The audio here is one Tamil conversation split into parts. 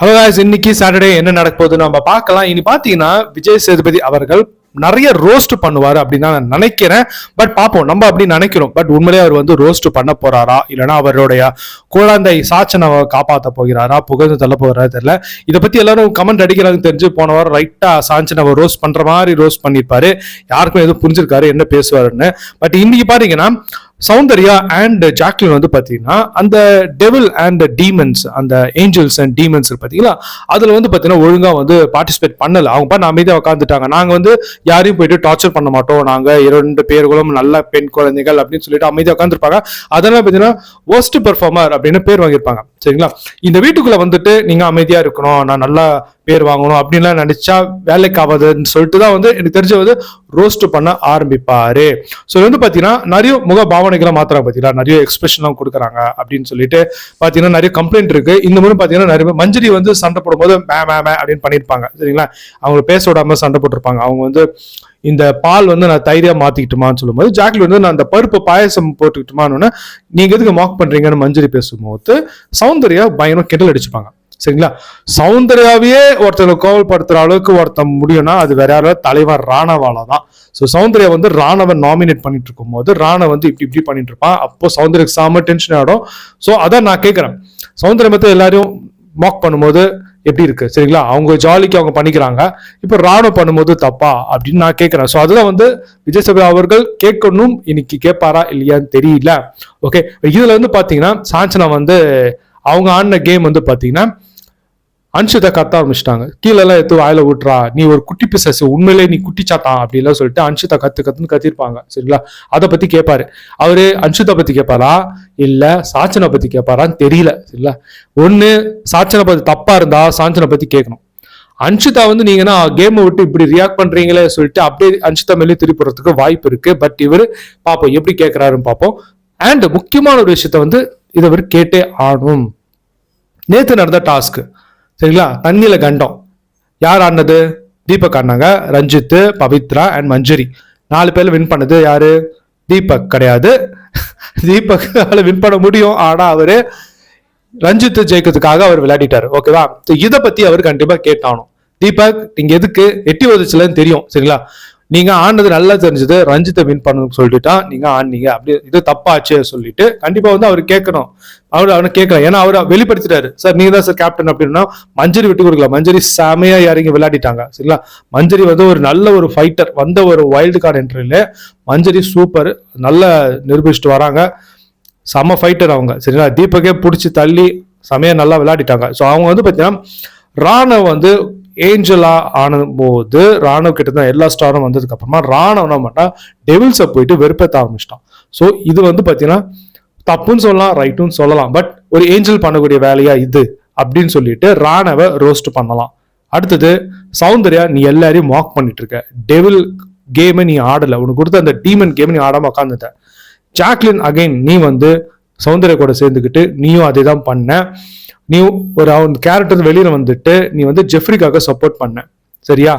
ஹலோ guys இன்னைக்கு சாட்டர்டே என்ன நடக்க போகுது நம்ம பார்க்கலாம். இனி பார்த்தீங்கன்னா விஜய் சேதுபதி அவர்கள் நிறைய ரோஸ்ட் பண்ணுவார் அப்படின்னு தான் நான் நினைக்கிறேன். பட் பார்ப்போம் நம்ம அப்படி நினைக்கிறோம். பட் உண்மையிலே அவர் வந்து ரோஸ்ட் பண்ண போறாரா? இல்லைன்னா அவருடைய குழந்தை சாச்சனவை காப்பாற்ற போகிறாரா? புகழ்ந்து தள்ள போகிறாரா தெரியல. இதை பத்தி எல்லாரும் கமெண்ட் அடிக்கிறாங்க தெரிஞ்சு போன வாரம் ரைட்டா சாஞ்சனவை ரோஸ்ட் பண்ற மாதிரி ரோஸ்ட் பண்ணியிருப்பாரு. யாருக்கும் எதுவும் புரிஞ்சிருக்காரு என்ன பேசுவாருன்னு. பட் இன்னைக்கு பாத்தீங்கன்னா சௌந்தர்யா அண்ட் ஜாக்லின் வந்து பார்த்தீங்கன்னா அந்த டெவில் அண்ட் டீமன்ஸ் அந்த ஏஞ்சல்ஸ் அண்ட் டீமன்ஸ் பார்த்தீங்களா? அதில் வந்து பார்த்தீங்கன்னா ஒழுங்காக வந்து பார்ட்டிசிபேட் பண்ணலை. அவங்க பார்த்து அமைதியாக உட்காந்துட்டாங்க நாங்கள் வந்து யாரையும் போயிட்டு டார்ச்சர் பண்ண மாட்டோம். நாங்கள் இரண்டு பேர்களும் நல்ல பெண் குழந்தைகள் அப்படின்னு சொல்லிட்டு அமைதியாக உட்காந்துருப்பாங்க அதெல்லாம் பார்த்தீங்கன்னா ஒஸ்ட் பெர்ஃபார்மர் அப்படின்னு பேர் வாங்கியிருப்பாங்க. சரிங்களா? இந்த வீட்டுக்குள்ளே வந்துட்டு நீங்கள் அமைதியாக இருக்கணும். நான் நல்லா பேர் வாங்கணும் அப்படின்லாம் நினைச்சா வேலைக்கு ஆகாதுன்னு சொல்லிட்டு தான் வந்து எனக்கு தெரிஞ்ச வந்து ரோஸ்ட் பண்ண ஆரம்பிப்பாரு. ஸோ வந்து பார்த்தீங்கன்னா நிறைய முக பாவனைகளை மாத்திரம் பார்த்தீங்கன்னா நிறைய எக்ஸ்பிரஷன்லாம் கொடுக்குறாங்க அப்படின்னு சொல்லிட்டு பார்த்தீங்கன்னா நிறைய கம்ப்ளைண்ட் இருக்கு. இந்த மாதிரி பார்த்தீங்கன்னா நிறைய மஞ்சரி வந்து சண்டை போடும்போது மே மே மே அப்படின்னு பண்ணியிருப்பாங்க. சரிங்களா? அவங்க பேச விடாம சண்டை போட்டிருப்பாங்க. அவங்க வந்து இந்த பால் வந்து நான் தைரியா மாத்திக்கிட்டுமான்னு சொல்லும்போது ஜாக்லி வந்து நான் அந்த பருப்பு பாயசம் போட்டுக்கிட்டுமான்னு நீங்க எதுக்கு மாக் பண்றீங்கன்னு மஞ்சரி பேசும்போது சௌந்தர்யா பயணம் கெட்டல் அடிச்சுப்பாங்க. சரிங்களா? சௌந்தர்யாவையே ஒருத்தரை கோவல்படுத்துற அளவுக்கு ஒருத்தன் முடியும்னா அது வேற யாராவது தலைவர் ராணவால தான். ஸோ சௌந்தர்யா வந்து ராணவ நாமினேட் பண்ணிட்டு இருக்கும் போது ராணவ வந்து இப்படி இப்படி பண்ணிட்டு இருப்பான் அப்போ சௌந்தர்யக்கு சாம டென்ஷன் ஆகிடும் ஸோ அதான் நான் கேட்குறேன். சௌந்தர்யம் மத்த எல்லாரையும் மாக் பண்ணும்போது எப்படி இருக்கு? சரிங்களா? அவங்க ஜாலிக்கு அவங்க பண்ணிக்கிறாங்க. இப்போ ராணுவ பண்ணும்போது தப்பா? அப்படின்னு நான் கேட்கிறேன். ஸோ அதில் வந்து விஜய் சபை அவர்கள் கேட்கணும் இன்னைக்கு கேட்பாரா இல்லையான்னு தெரியல. ஓகே இதுல வந்து பாத்தீங்கன்னா சாஞ்சனா வந்து அவங்க ஆடின கேம் வந்து பாத்தீங்கன்னா அன்ஷிதா கத்த ஆரம்பிச்சிட்டாங்க. கீழெல்லாம் எடுத்து வாயில விட்டுறா நீ ஒரு குட்டி பிசஸ் உண்மையிலே நீ குட்டி சாத்தான் அப்படிலாம் சொல்லிட்டு அன்ஷிதா கத்து கத்துன்னு கத்திருப்பாங்க. சரிங்களா? அதை பத்தி கேட்பாரு அவரு அன்ஷிதா பத்தி கேட்பாரா இல்ல சாச்சனை பத்தி கேட்பாரான்னு தெரியல. சரிங்களா? ஒண்ணு சாச்சனை பத்தி தப்பா இருந்தா சாஞ்சனை பத்தி கேட்கணும் அன்ஷிதா வந்து நீங்கன்னா கேமை விட்டு இப்படி ரியாக்ட் பண்றீங்களே சொல்லிட்டு அப்படியே அன்ஷிதா மேலே திருப்பிடுறதுக்கு வாய்ப்பு இருக்கு. பட் இவர் பார்ப்போம் எப்படி கேட்கிறாருன்னு பார்ப்போம் அண்ட் முக்கியமான ஒரு விஷயத்த வந்து இதை இவர் கேட்டே ஆணும் நேத்து நடந்த டாஸ்க் சரிங்களா? தண்ணியில் கண்டம். யார் ஆடினது? தீபக் ஆடினாங்க. ரஞ்சித் பவித்ரா அண்ட் மஞ்சரி. நாலு பேர் வின் பண்ணது யாரு? தீபக் கிடையாது. தீபக் வின் பண்ண முடியும். ஆனால் அவரு ரஞ்சித் ஜெயிக்கிறதுக்காக அவர் விளையாடிட்டார். ஓகேவா இதை பத்தி அவர் கண்டிப்பாக கேட்டானோ தீபக் நீங்க எதுக்கு? எட்டி உதச்சலன்னு தெரியும். சரிங்களா? நீங்க ஆனது நல்லா தெரிஞ்சது ரஞ்சித்தை வின் பண்ணணும்னு சொல்லிட்டு நீங்க ஆனீங்க. அப்படி இது தப்பாச்சு சொல்லிட்டு கண்டிப்பா வந்து அவர் கேட்கணும். அவர் அவனை கேட்கலாம். ஏன்னா அவர் வெளிப்படுத்திட்டாரு. சார் நீங்க தான் சார் கேப்டன் அப்படின்னா மஞ்சரி விட்டு கொடுக்கல மஞ்சரி செமையா இறங்கி விளையாடிட்டாங்க. சரிங்களா? மஞ்சரி வந்து ஒரு நல்ல ஒரு ஃபைட்டர் வந்த ஒரு வைல்டு கார்டு என்ட்ரில மஞ்சரி சூப்பர் நல்லா நிரூபிச்சுட்டு வராங்க. செம ஃபைட்டர் அவங்க. சரிங்களா? தீபக்கே பிடிச்சி தள்ளி செமையா நல்லா விளையாடிட்டாங்க. ஸோ அவங்க வந்து பார்த்தீங்கன்னா ராணை வந்து ஏஞ்சலா ஆனபோது ராணவ் கிட்ட தான் எல்லா ஸ்டாரும் வந்ததுக்கு அப்புறமா ராணவ் என்ன பண்ணா டெவில்ஸை போயிட்டு வெறுப்பேற்ற ஆரம்பிச்சிட்டான். ஸோ இது வந்து பார்த்தீங்கன்னா தப்புன்னு சொல்லலாம் ரைட்டுன்னு சொல்லலாம் பட் ஒரு ஏஞ்சல் பண்ணக்கூடிய வேலையா இது அப்படின்னு சொல்லிட்டு ராணவை ரோஸ்ட் பண்ணலாம். அடுத்தது சௌந்தர்யா நீ எல்லாரையும் மாக் பண்ணிட்டு இருக்க டெவில் கேமை நீ ஆடலை. உனக்கு கொடுத்த அந்த டீமன் கேமை நீ ஆடாம உட்காந்துட்ட ஜாக்லின் அகைன் நீ வந்து சௌந்தர்ய கூட சேர்ந்துக்கிட்டு நீயும் அதே தான் பண்ண. நீ ஒரு அவன் கேரக்டர் வெளியில் வந்துட்டு நீ வந்து ஜெஃப்ரிக்காக சப்போர்ட் பண்ண. சரியா?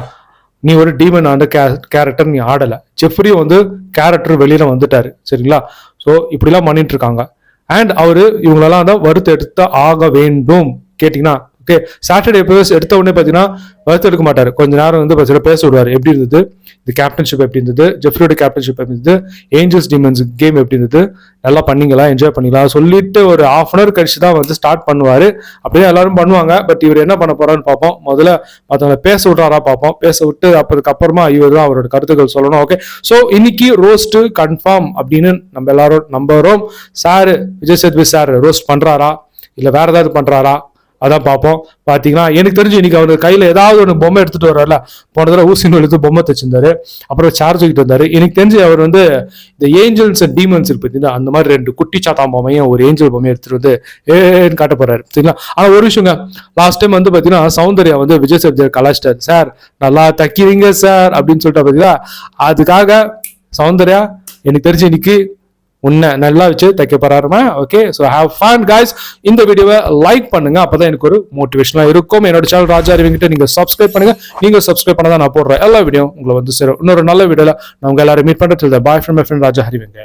நீ ஒரு டீமன் அந்த கேரக்டர் நீ ஆடலை. ஜெஃப்ரியும் வந்து கேரக்டர் வெளியில் வந்துட்டாரு. சரிங்களா? ஸோ இப்படிலாம் பண்ணிட்டு இருக்காங்க. அண்ட் அவர் இவங்களெல்லாம் தான் வறுத்து எடுத்து ஆக வேண்டும். கேட்டிங்கன்னா ஓகே சாட்டர்டே எபிசோட்ஸ் எடுத்த உடனே பார்த்தீங்கன்னா வறுத்து எடுக்க மாட்டார். கொஞ்ச நேரம் வந்து பார்த்தீங்கன்னா பேச விடுவார் எப்படி இருந்தது? இந்த கேப்டன்ஷிப் எப்படி இருந்தது? ஜெஃப்ரியோட கேப்டன்ஷிப் எப்படி இருந்தது? ஏஞ்சல்ஸ் டிமன்ஸ் கேம் எப்படி இருந்தது? நல்லா பண்ணிங்களா? என்ஜாய் பண்ணிக்கலாம் சொல்லிட்டு ஒரு ஹாஃப் அன் அவர் கழிச்சு தான் வந்து ஸ்டார்ட் பண்ணுவார். அப்படியே எல்லாரும் பண்ணுவாங்க. பட் இவர் என்ன பண்ண போறான்னு பார்ப்போம். முதல்ல மற்றவங்களை பேச விட்றாரா பார்ப்போம். பேச விட்டு அப்புறதுக்கப்புறமா இவர் தான் அவரோட கருத்துக்கள் சொல்லணும். ஓகே ஸோ இன்னைக்கு ரோஸ்ட்டு கன்ஃபார்ம் அப்படின்னு நம்ம எல்லாரும் நம்புறோம். Sir Vijay Sethupathi sir roast பண்ணுறாரா இல்லை வேற ஏதாவது பண்ணுறாரா அதான் பார்ப்போம். பார்த்தீங்கன்னா எனக்கு தெரிஞ்சு இன்னைக்கு அவர் கையில் ஏதாவது ஒன்று பொம்மை எடுத்துட்டு வர்றாருல. போன தடவை ஊசி நூல் எடுத்து பொம்மை தச்சிருந்தாரு. அப்புறம் சார்ஜ் தூக்கிட்டு வந்தாரு. எனக்கு தெரிஞ்சு அவர் வந்து இந்த ஏஞ்சல்ஸ் அண்ட் டீமன்ஸ் இருக்கு பார்த்தீங்கன்னா அந்த மாதிரி ரெண்டு குட்டி சாத்தாம் பொம்மையும் ஒரு ஏஞ்சல் பொம்மையும் எடுத்துட்டு வந்து ஏன்னு காட்ட போறாரு. சரிங்களா? ஆனால் ஒரு விஷயங்க லாஸ்ட் டைம் வந்து பார்த்தீங்கன்னா சௌந்தர்யா வந்து விஜய் சேதுபதி கலாச்சிட்டார் சார் நல்லா தைக்கிறீங்க சார் அப்படின்னு சொல்லிட்டு பார்த்தீங்களா அதுக்காக சௌந்தர்யா எனக்கு தெரிஞ்சு இன்னைக்கு உன்னை நல்லா வச்சு தைக்க போறாருமா? Okay so have fun guys இந்த வீடியோவை லைக் பண்ணுங்க. அப்பதான் எனக்கு ஒரு மோட்டிவேஷனாக இருக்கும். என்னோட சேனல் ராஜா அறிவிங்கிட்ட நீங்க சப்ஸ்கிரைப் பண்ணுங்க. நீங்க சப்ஸ்கிரைப் பண்ணதான் நான் போடுறேன் எல்லா வீடியோ உங்களை வந்து சேரும். இன்னொரு நல்ல வீடியோல நான் உங்க எல்லாரும் மீட் பண்ணுறது boyfriend my friend Raja அறிவிங்க.